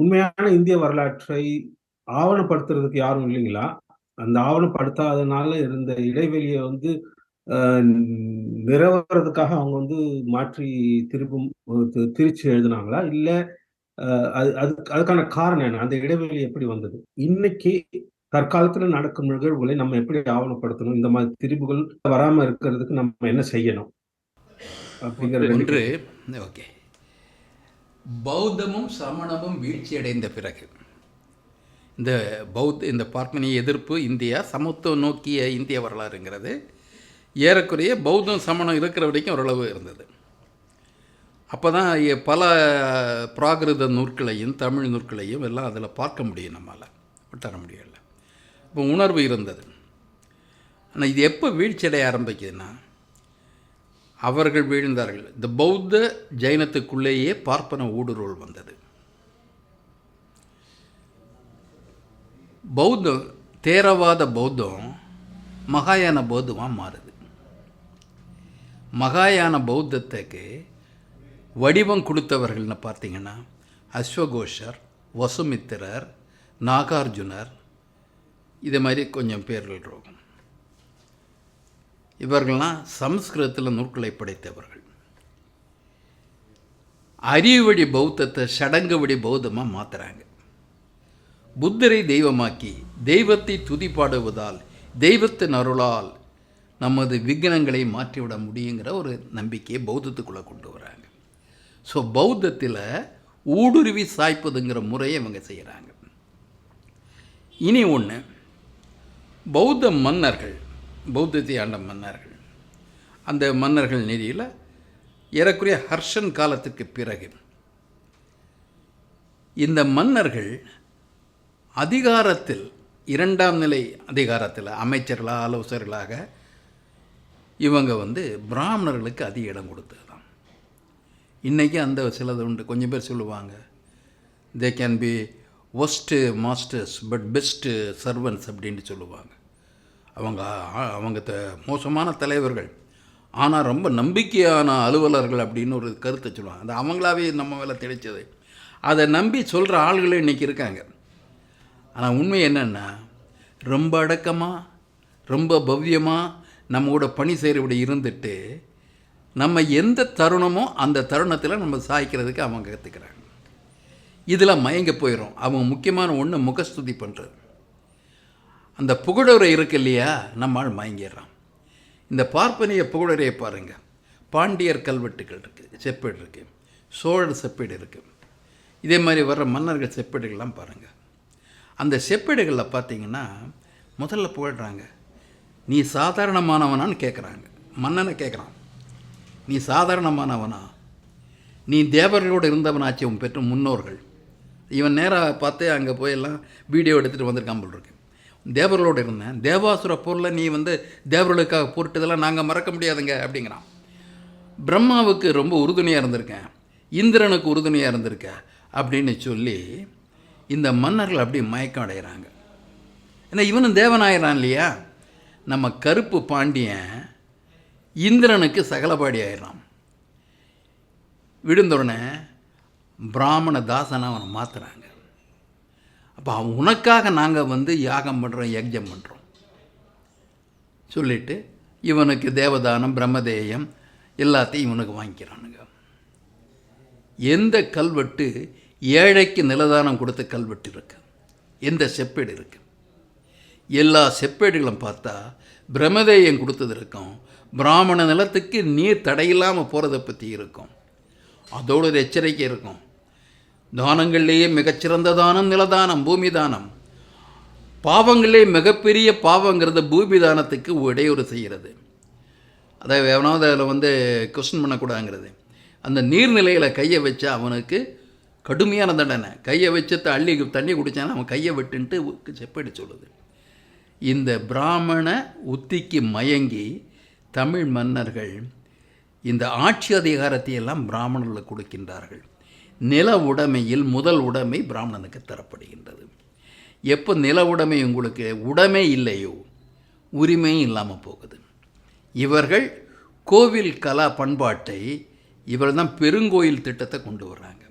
உண்மையான இந்திய வரலாற்றை ஆவணப்படுத்துறதுக்கு யாரும் இல்லைங்களா? அந்த ஆவணப்படுத்தாதனால இருந்த இடைவெளியை வந்து நிறவறதுக்காக அவங்க வந்து மாற்றி திருப்பும் திருச்சி எழுதினாங்களா? இல்ல அது அதுக்கான காரணம் என்ன? அந்த இடைவெளி எப்படி வந்தது? இன்னைக்கு தற்காலத்துல நடக்கும் நிகழ்வுகளை நம்ம எப்படி ஆவணப்படுத்தணும்? இந்த மாதிரி திரிபுகள் வராம இருக்கிறதுக்கு நம்ம என்ன செய்யணும்? ஒன்று ஓகே. பௌத்தமும் சமணமும் வீழ்ச்சியடைந்த பிறகு இந்த பௌத் இந்த பார்ப்பனிய எதிர்ப்பு இந்தியா சமத்துவம் நோக்கிய இந்திய வரலாறுங்கிறது ஏறக்குறைய பௌத்தம் சமணம் இருக்கிற வரைக்கும் ஓரளவு இருந்தது. அப்போ தான் பல பிராகிருத நூற்களையும் தமிழ் நூற்களையும் எல்லாம் அதில் பார்க்க முடியும் நம்மளால் விட்டுற முடியலை இப்போ உணர்வு இருந்தது. ஆனால் இது எப்போ வீழ்ச்சியடைய ஆரம்பிக்குதுன்னா அவர்கள் வீழ்ந்தார்கள். இந்த பௌத்த ஜைனத்துக்குள்ளேயே பார்ப்பன ஊடுருவல் வந்தது. பௌத்தம் தேரவாத பௌத்தம் மகாயான பௌத்தமாக மாறுது. மகாயான பௌத்தத்துக்கு வடிவம் கொடுத்தவர்கள்னு பார்த்தீங்கன்னா அஸ்வகோஷர் வசுமித்திரர் நாகார்ஜுனர் இது மாதிரி கொஞ்சம் பேர்கள் இருக்கும். இவர்கள்லாம் சம்ஸ்கிருதத்தில் நூற்களை படைத்தவர்கள். அறிவுவழி பௌத்தத்தை சடங்கு வழி பௌத்தமாக மாற்றுறாங்க புத்தரை தெய்வமாக்கி தெய்வத்தை துதிப்பாடுவதால் தெய்வத்தின் அருளால் நமது விக்னங்களை மாற்றிவிட முடியுங்கிற ஒரு நம்பிக்கையை பௌத்தத்துக்குள்ளே கொண்டு வராங்க. ஸோ பௌத்தத்தில் ஊடுருவி சாய்ப்பதுங்கிற முறையை இவங்க செய்கிறாங்க இனி ஒன்று பௌத்த மன்னர்கள் பௌத்தத்தை ஆண்ட மன்னர்கள். அந்த மன்னர்கள் நிதியில் ஏறக்குறைய ஹர்ஷன் காலத்துக்கு பிறகு இந்த மன்னர்கள் அதிகாரத்தில் இரண்டாம் நிலை அதிகாரத்தில் அமைச்சர்களாக ஆலோசகர்களாக இவங்க வந்து பிராமணர்களுக்கு அதிக இடம் கொடுத்தது தான் இன்றைக்கி அந்த சிலது உண்டு. கொஞ்சம் பேர் சொல்லுவாங்க they can be worst masters but best servants அப்படின்ட்டு சொல்லுவாங்க. அவங்க அவங்க த மோசமான தலைவர்கள். ஆனால் ரொம்ப நம்பிக்கையான அலுவலர்கள் அப்படின்னு ஒரு கருத்தை சொல்லுவாங்க. அது அவங்களாவே நம்ம மேலே தெளித்தது அதை நம்பி சொல்கிற ஆள்களே இன்றைக்கி இருக்காங்க. ஆனால் உண்மை என்னென்னா ரொம்ப அடக்கமாக ரொம்ப பவ்யமாக நம்ம கூட பணி செய்கிறபடி இருந்துட்டு நம்ம எந்த தருணமோ அந்த தருணத்தில் நம்ம சாய்க்கிறதுக்கு அவங்க கற்றுக்கிறாங்க இதில் மயங்க போயிடும் அவங்க முக்கியமான ஒன்று முகஸ்துதி பண்ணுறது அந்த புகழுரை இருக்கு இல்லையா? நம்மால் மயங்கிடுறான் இந்த பார்ப்பனிய புகழுரையை பாருங்கள் பாண்டியர் கல்வெட்டுகள் இருக்குது செப்பேடு இருக்குது சோழர் செப்பேடு இருக்குது இதே மாதிரி வர்ற மன்னர்கள் செப்பேடுகள்லாம் பாருங்கள் அந்த செப்பேடுகளில் பார்த்தீங்கன்னா முதல்ல புகழ்கிறாங்க நீ சாதாரணமானவனான்னு கேட்குறாங்க மன்னனை கேட்குறான் நீ சாதாரணமானவனா? நீ தேவர்களோடு இருந்தவனாச்சு உன் பெற்ற முன்னோர்கள். இவன் நேராக பார்த்து அங்கே போயெல்லாம் வீடியோ எடுத்துகிட்டு வந்திருக்கான் போல் இருக்கு. தேவர்களோடு இருந்தேன். தேவாசுர பொருளை நீ வந்து தேவர்களுக்காக போட்டுதெல்லாம் நாங்கள் மறக்க முடியாதுங்க அப்படிங்கிறான். பிரம்மாவுக்கு ரொம்ப உறுதுணையாக இருந்திருக்கேன். இந்திரனுக்கு உறுதுணையாக இருந்திருக்க அப்படின்னு சொல்லி இந்த மன்னர்கள் அப்படி மயக்கம் அடைகிறாங்க ஏன்னா இவனும் தேவனாயிரான் இல்லையா? நம்ம கருப்பு பாண்டியன் இந்திரனுக்கு சகலபாடி ஆயிடுறான். விழுந்தோடனே பிராமண தாசனை அவனை மாற்றுறாங்க அப்போ உனக்காக நாங்கள் வந்து யாகம் பண்ணுறோம் யஜ்ஜம் பண்ணுறோம் சொல்லிவிட்டு இவனுக்கு தேவதானம் பிரம்மதேயம் எல்லாத்தையும் இவனுக்கு வாங்கிக்கிறானுங்க. எந்த கல்வெட்டு ஏழைக்கு நிலதானம் கொடுத்த கல்வெட்டு இருக்குது எந்த செப்பேடு இருக்குது எல்லா செப்பேடுகளும் பார்த்தா பிரமதேயம் கொடுத்தது இருக்கும். பிராமண நிலத்துக்கு நீர் தடையில்லாமல் போகிறத பற்றி இருக்கும். அதோட ஒரு எச்சரிக்கை இருக்கும். தானங்கள்லேயே மிகச்சிறந்த தானம் நிலதானம் பூமி தானம் பாவங்களே மிகப்பெரிய பாவங்கிறது பூமி தானத்துக்கு இடையூறு செய்கிறது. அதாவது எவனாவது அதில் வந்து கொஸ்டின் பண்ணக்கூடாங்கிறது அந்த நீர்நிலையில் கையை வச்சு அவனுக்கு கடுமையான தண்டனை. கையை வச்சு அள்ளி தண்ணி குடித்தானா அவன் கையை விட்டுன்ட்டு செப்படி சொல்லுது. இந்த பிராமண உத்திக்கு மயங்கி தமிழ் மன்னர்கள் இந்த ஆட்சி அதிகாரத்தை எல்லாம் பிராமணர்களுக்கு கொடுக்கின்றார்கள். நில உடைமையில் முதல் உடைமை பிராமணனுக்கு தரப்படுகின்றது. எப்போ நில உடைமை உங்களுக்கு உடைமை இல்லையோ உரிமையும் இல்லாமல் போகுது. இவர்கள் கோவில் கலா பண்பாட்டை இவர்கள் தான் பெருங்கோயில் திட்டத்தை கொண்டு வர்றாங்க.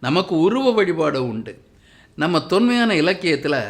நமக்கு உருவ வழிபாடு உண்டு. நம்ம தொன்மையான இலக்கியத்தில்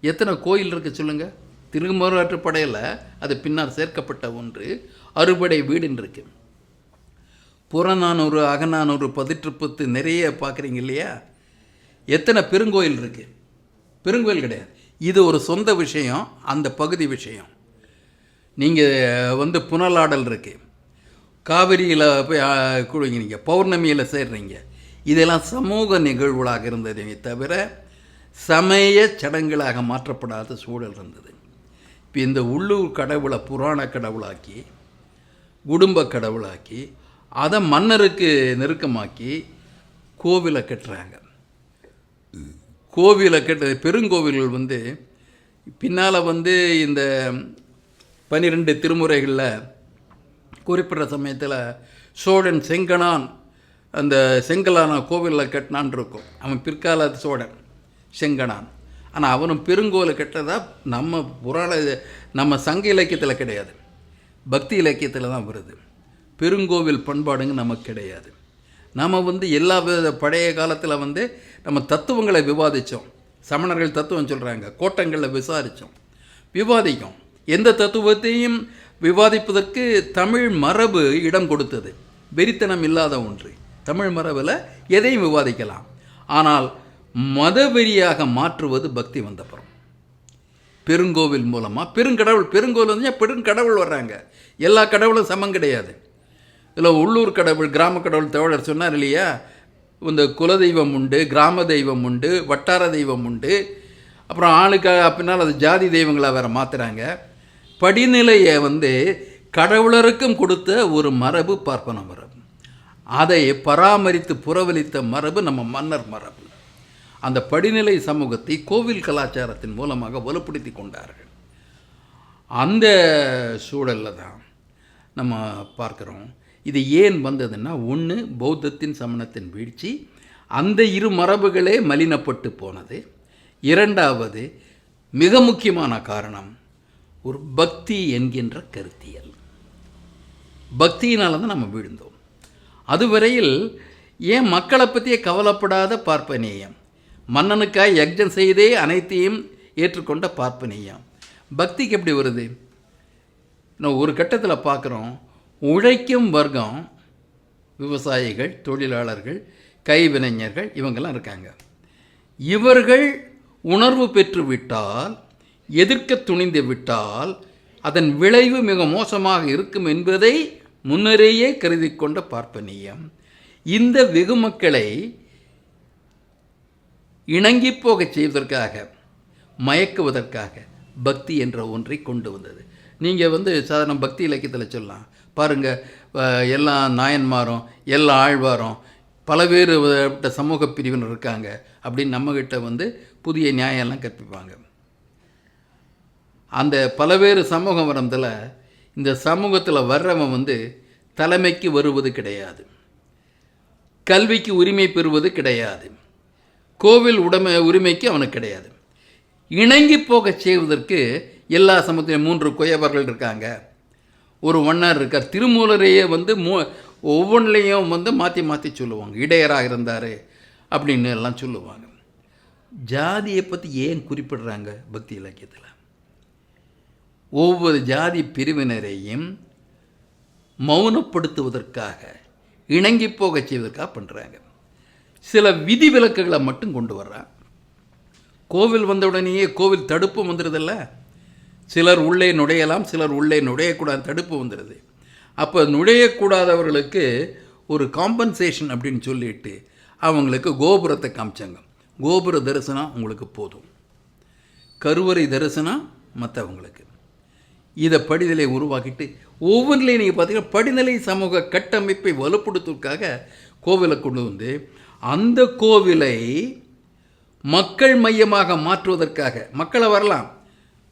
எத்தனை கோயில் இருக்கு சொல்லுங்கள் திருமுறையாற்றுப்படையில் அது பின்னால் சேர்க்கப்பட்ட ஒன்று. அறுபடை வீடுன்னு இருக்குது புறநானூறு அகநானூறு பதிற்றுப்பத்து நிறைய பார்க்குறீங்க இல்லையா? எத்தனை பெருங்கோயில் இருக்குது பெருங்கோயில் கிடையாது. இது ஒரு சொந்த விஷயம் அந்த பகுதி விஷயம். நீங்கள் வந்து புனலாடல் இருக்குது காவிரியில் போய் ஆ, பௌர்ணமியில் சேர்றீங்க. இதெல்லாம் சமூக நிகழ்வுகளாக இருந்ததே தவிர சமய சடங்குகளாக மாற்றப்படாத சூழல் இருந்தது. இப்போ இந்த உள்ளூர் கடவுளை புராண கடவுளாக்கி குடும்ப கடவுளாக்கி அதை மன்னருக்கு நெருக்கமாக்கி கோவிலை கட்டுறாங்க. கோவிலை கட்டு பெருங்கோவில்கள் வந்து பின்னால் வந்து இந்த பன்னிரெண்டு திருமுறைகளில் குறிப்பிட்ட சமயத்தில் சோழன் செங்கனான் அந்த செங்கலான கோவிலில் கட்டினான் இருக்கும். அவன் பிற்கால சோழன் செங்கனான் ஆனால் அவனும் பெருங்கோவிலை கட்டதா நம்ம புராண நம்ம சங்க இலக்கியத்தில் கிடையாது. பக்தி இலக்கியத்தில் தான் வருது. பெருங்கோவில் பண்பாடுங்க நமக்கு கிடையாது. நாம் வந்து எல்லா வித பழைய காலத்தில் வந்து நம்ம தத்துவங்களை விவாதித்தோம் சமணர்கள் தத்துவம் சொல்கிறாங்க கோட்டங்களில் விசாரித்தோம் விவாதிக்கும். எந்த தத்துவத்தையும் விவாதிப்பதற்கு தமிழ் மரபு இடம் கொடுத்தது. வெறித்தனம் இல்லாத ஒன்று. தமிழ் மரபில் எதையும் விவாதிக்கலாம். ஆனால் மதவெறியாக மாற்றுவது பக்தி வந்தப்புறம் பெருங்கோவில் மூலமாக பெருங்கடவுள் பெருங்கோவில் வந்து பெருங்கடவுள் வர்றாங்க. எல்லா கடவுளும் சமம் கிடையாது. இதில் உள்ளூர் கடவுள் கிராம கடவுள் தோழர் சொன்னார் இல்லையா? இந்த குலதெய்வம் உண்டு கிராம தெய்வம் உண்டு வட்டார தெய்வம் உண்டு. அப்புறம் ஆளுக்கு பின்னால் அது ஜாதி தெய்வங்களாக வேறு மாற்றுறாங்க படிநிலையை வந்து கடவுளருக்கும் கொடுத்த ஒரு மரபு பார்ப்பன மரபு. அதை பராமரித்து புறவலித்த மரபு நம்ம மன்னர் மரபு. அந்த படிநிலை சமூகத்தை கோவில் கலாச்சாரத்தின் மூலமாக வலுப்படுத்தி கொண்டார்கள். அந்த சூழலில் தான் நம்ம பார்க்குறோம். இது ஏன் வந்ததுன்னா ஒன்று பௌத்தத்தின் சமணத்தின் வீழ்ச்சி அந்த இரு மரபுகளே மலினப்பட்டு போனது. இரண்டாவது மிக முக்கியமான காரணம் ஒரு பக்தி என்கின்ற கருத்தியல். பக்தியினால தான் நம்ம விழுந்தோம். அதுவரையில் ஏன் மக்களை பற்றியே கவலைப்படாத பார்ப்பனேயம்? மன்னனுக்காய் யக்ஞம் செய்தே அனைத்தையும் ஏற்றுக்கொண்ட பார்ப்பனேயம். பக்திக்கு எப்படி வருது? நான் ஒரு கட்டத்தில் பார்க்குறோம் உழைக்கும் வர்க்கம் விவசாயிகள் தொழிலாளர்கள் கைவினைஞர்கள் இவங்கெல்லாம் இருக்காங்க. இவர்கள் உணர்வு பெற்று விட்டால் எதிர்க்க துணிந்து விட்டால் அதன் விளைவு மிக மோசமாக இருக்கும் என்பதை முன்னரேயே கருதி கொண்ட பார்ப்பனியம். இந்த வெகுமக்களை இணங்கி போகச் செய்வதற்காக மயக்குவதற்காக பக்தி என்ற ஒன்றை கொண்டு வந்தது. நீங்கள் வந்து சாதாரண பக்தி இலக்கியத்தில் சொல்லலாம். பாருங்கள் எல்லா நாயன்மாரும் எல்லா ஆழ்வாரும் பலவேறு சமூக பிரிவினர் இருக்காங்க அப்படின்னு நம்மக்கிட்ட வந்து புதிய நியாயம்லாம் கற்பிப்பாங்க. அந்த பலவேறு சமூகம் வரதில் இந்த சமூகத்தில் வர்றவன் வந்து தலைமைக்கு வருவது கிடையாது. கல்விக்கு உரிமை பெறுவது கிடையாது. கோவில் உடைமை உரிமைக்கு அவனுக்கு கிடையாது. இணங்கி போகச் செய்வதற்கு எல்லா சமூகத்திலும் மூன்று குயவர்கள் இருக்காங்க. ஒரு ஒன்னர் இருக்கார். திருமூலரையே வந்து மூ ஒவ்வொன்றிலையும் வந்து மாற்றி மாற்றி சொல்லுவாங்க. இடையராக இருந்தார் அப்படின்னு எல்லாம் சொல்லுவாங்க. ஜாதியை பற்றி ஏன் குறிப்பிடுறாங்க பக்தி இலக்கியத்தில்? ஒவ்வொரு ஜாதி பிரிவினரையும் மௌனப்படுத்துவதற்காக இணங்கி போகச் செய்வதற்காக பண்ணுறாங்க சில விதி விலக்குகளை மட்டும் கொண்டு வர்றான். கோவில் வந்தவுடனேயே கோவில் தடுப்பு வந்துடுதில்ல சிலர் உள்ளே நுழையலாம் சிலர் உள்ளே நுழையக்கூடாது தடுப்பு வந்துடுது அப்போ நுழையக்கூடாதவர்களுக்கு ஒரு காம்பன்சேஷன் அப்படின்னு சொல்லிட்டு அவங்களுக்கு கோபுரத்தை காமிச்சாங்க. கோபுர தரிசனம் உங்களுக்கு போதும். கருவறை தரிசனம் மற்றவங்களுக்கு இதை படிநிலை உருவாக்கிட்டு ஒவ்வொன்றிலையும் நீங்கள் பார்த்தீங்கன்னா படிநிலை சமூக கட்டமைப்பை வலுப்படுத்துவதற்காக கோவிலை கொண்டு வந்து அந்த கோவிலை மக்கள் மையமாக மாற்றுவதற்காக மக்களை வரலாம்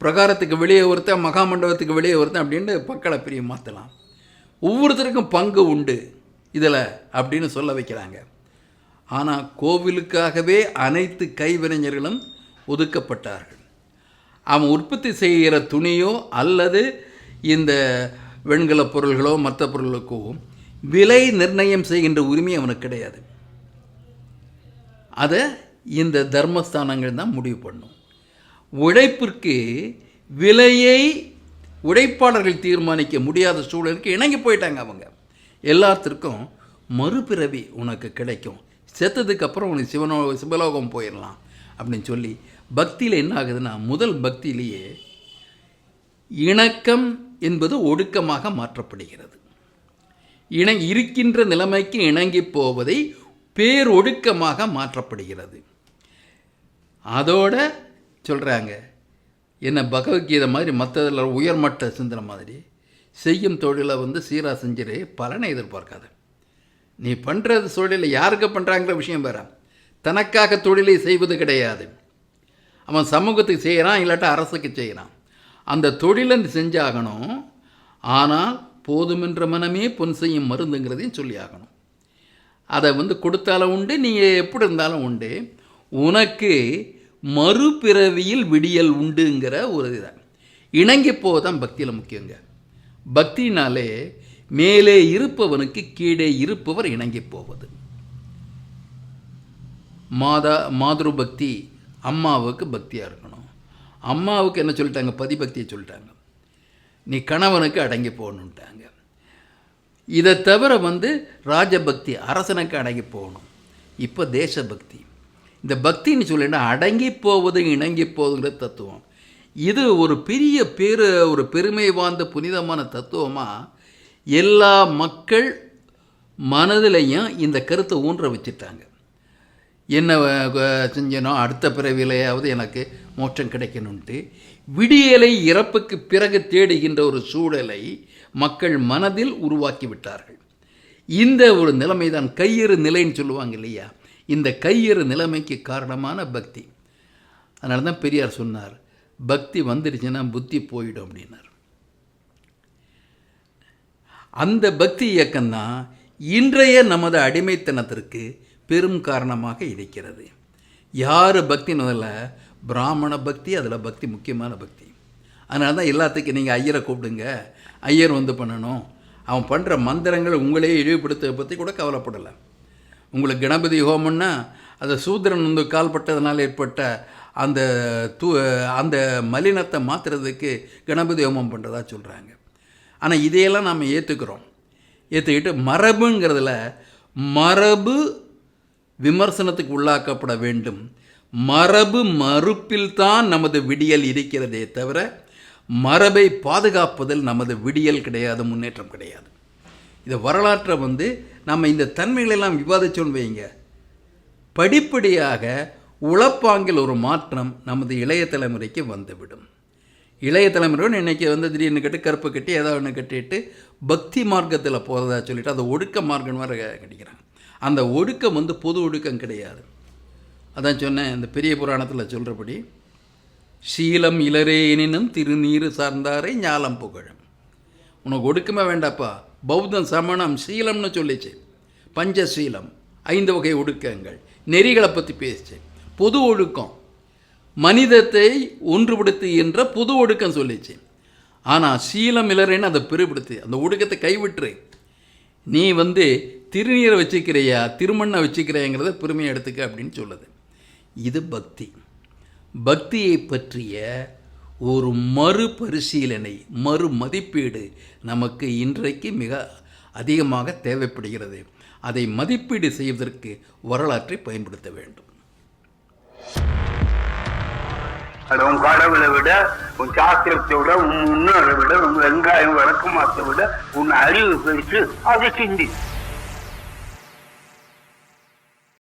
பிரகாரத்துக்கு வெளியே ஒருத்தன் மகாமண்டபத்துக்கு வெளியே ஒருத்தன் அப்படின்ட்டு பக்களை பிரிய மாற்றலாம் ஒவ்வொருத்தருக்கும் பங்கு உண்டு இதில் அப்படின்னு சொல்ல வைக்கிறாங்க. ஆனால் கோவிலுக்காகவே அனைத்து கைவினைஞர்களும் ஒதுக்கப்பட்டார்கள். அவன் உற்பத்தி செய்கிற துணியோ அல்லது இந்த வெண்கல பொருள்களோ மற்ற பொருளுக்கோ விலை நிர்ணயம் செய்கின்ற உரிமை அவனுக்கு கிடையாது. அதை இந்த தர்மஸ்தானங்கள் தான் முடிவு பண்ணும். உழைப்பிற்கு விலையை உழைப்பாளர்கள் தீர்மானிக்க முடியாத சூழலுக்கு இணங்கி போயிட்டாங்க அவங்க. எல்லாத்திற்கும் மறுபிறவி உனக்கு கிடைக்கும். செத்ததுக்கு அப்புறம் உனக்கு சிவனோ சிவலோகம் போயிடலாம் அப்படின்னு சொல்லி பக்தியில் என்ன ஆகுதுன்னா முதல் பக்தியிலேயே இணக்கம் என்பது ஒடுக்கமாக மாற்றப்படுகிறது. இணை இருக்கின்ற நிலைமைக்கு இணங்கி போவதை பேரொடுக்கமாக மாற்றப்படுகிறது. அதோட சொல்கிறாங்க என்ன பகவத்கீதை மாதிரி மற்றதில் உயர்மட்ட சிந்தனை மாதிரி செய்யும் தொழிலை வந்து சீராக செஞ்சிரு பலனை எதிர்பார்க்காத. நீ பண்ணுறது தொழிலை யாருக்கு பண்ணுறாங்கிற விஷயம் வேற. தனக்காக தொழிலை செய்வது கிடையாது. அவன் சமூகத்துக்கு செய்கிறான் இல்லாட்டா அரசுக்கு செய்கிறான் அந்த தொழிலை நீ செஞ்சாகணும். ஆனால் போதுமென்ற மனமே பொன் செய்யும் மருந்துங்கிறதையும் சொல்லி ஆகணும். அதை வந்து கொடுத்தாலும் உண்டு நீங்கள் எப்படி இருந்தாலும் உண்டு. உனக்கு மறுபிறவியில் விடியல் உண்டுங்கிற ஒரு இதுதான் இணங்கி போதான் பக்தியில் முக்கியங்க. பக்தினாலே மேலே இருப்பவனுக்கு கீழே இருப்பவர் இணங்கி போவது மாதா மாதுரு பக்தி அம்மாவுக்கு பக்தியாக இருக்கணும். அம்மாவுக்கு என்ன சொல்லிட்டாங்க? பதிபக்தியை சொல்லிட்டாங்க. நீ கணவனுக்கு அடங்கி போகணுன்ட்டாங்க இதை தவிர வந்து ராஜபக்தி அரசனுக்கு அடங்கி போகணும். இப்போ தேசபக்தி. இந்த பக்தின்னு சொல்லினா அடங்கி போவது இணங்கி போவதுங்கிற தத்துவம். இது ஒரு பெரிய பேரு ஒரு பெருமை வாய்ந்த புனிதமான தத்துவமாக எல்லா மக்கள் மனதிலையும் இந்த கருத்தை ஊன்ற வச்சுட்டாங்க. என்ன செஞ்சனோ அடுத்த பிறவிலையாவது எனக்கு மோட்சம் கிடைக்கணுன்ட்டு விடியலை இறப்புக்கு பிறகு தேடுகின்ற ஒரு சூழலை மக்கள் மனதில் உருவாக்கி விட்டார்கள். இந்த ஒரு நிலைமை தான் கையிறு நிலைன்னு சொல்லுவாங்க இல்லையா? இந்த கையறு நிலைமைக்கு காரணமான பக்தி. அதனால தான் பெரியார் சொன்னார் பக்தி வந்துடுச்சுன்னா புத்தி போயிடும் அப்படின்னார். அந்த பக்தி இயக்கம்தான் இன்றைய நமது அடிமைத்தனத்திற்கு பெரும் காரணமாக இருக்கிறது. யார் பக்தின்னு முதல்ல? பிராமண பக்தி அதில் பக்தி முக்கியமான பக்தி. அதனால தான் எல்லாத்துக்கும் நீங்கள் ஐயரை கூப்பிடுங்க. ஐயர் வந்து பண்ணணும். அவன் பண்ணுற மந்திரங்களை உங்களே இழிவுபடுத்த பற்றி கூட கவலைப்படலை. உங்களுக்கு கணபதி ஹோமம்னா அந்த சூத்திரன் வந்து கால்பட்டதனால் ஏற்பட்ட அந்த தூ அந்த மலினத்தை மாற்றுறதுக்கு கணபதி ஹோமம் பண்ணுறதா சொல்கிறாங்க ஆனால் இதையெல்லாம் நாம் ஏற்றுக்கிறோம் ஏற்றுக்கிட்டு மரபுங்கிறதுல மரபு விமர்சனத்துக்கு உள்ளாக்கப்பட வேண்டும். மரபு மறுப்பில் தான் நமது விடியல் இருக்கிறதே தவிர மரபை பாதுகாப்பதில் நமது விடியல் கிடையாது முன்னேற்றம் கிடையாது. இந்த வரலாற்றை வந்து நம்ம இந்த தன்மைகளெல்லாம் விவாதிச்சோன்னு வைங்க படிப்படியாக உழப்பாங்கில் ஒரு மாற்றம் நமது இளைய தலைமுறைக்கு வந்துவிடும். இளைய தலைமுறையோடு இன்றைக்கி வந்து திடீர்னு கட்டி கருப்பு கட்டி ஏதோ ஒன்று கட்டிட்டு பக்தி மார்க்கத்தில் போகிறதா சொல்லிவிட்டு அதை ஒடுக்க மார்க்கம் வர கட்டிக்கிறாங்க. அந்த ஒடுக்கம் வந்து பொது ஒடுக்கம் கிடையாது. அதான் சொன்னேன் இந்த பெரிய புராணத்தில் சொல்கிறபடி சீலம் இளரே எனினும் திருநீறு சார்ந்தாரை ஞாலம் புகழும். உனக்கு ஒடுக்கமே வேண்டாப்பா. பௌத்தம் சமணம் சீலம்னு சொல்லிச்சு. பஞ்சசீலம் ஐந்து வகை ஒடுக்கங்கள் நெறிகளை பற்றி பேசிச்சு. பொது ஒழுக்கம் மனிதத்தை ஒன்றுபடுத்துகின்ற பொது ஒடுக்கம் சொல்லிச்சு. ஆனால் சீலம் இளரேன்னு அதை பெருப்படுத்து அந்த ஒடுக்கத்தை கைவிட்டுரு. நீ வந்து திருநீரை வச்சுக்கிறையா திருமண்ணை வச்சுக்கிறேங்கிறத பெருமையை எடுத்துக்க அப்படின்னு சொல்லுது. இது பக்தி. பக்தியை பற்றிய ஒரு மறுபரிசீலனை மறு மதிப்பீடு நமக்கு இன்றைக்கு மிக அதிகமாக தேவைப்படுகிறது. அதை மதிப்பீடு செய்வதற்கு வரலாற்றை பயன்படுத்த வேண்டும். உன் கடவுளை விட உன் சாஸ்திரத்தை விட உன் முன்னோரை விட உன் வெங்காயம் வழக்கமாத்தை விட உன் அறிவு பெருசு அதை சிந்தி.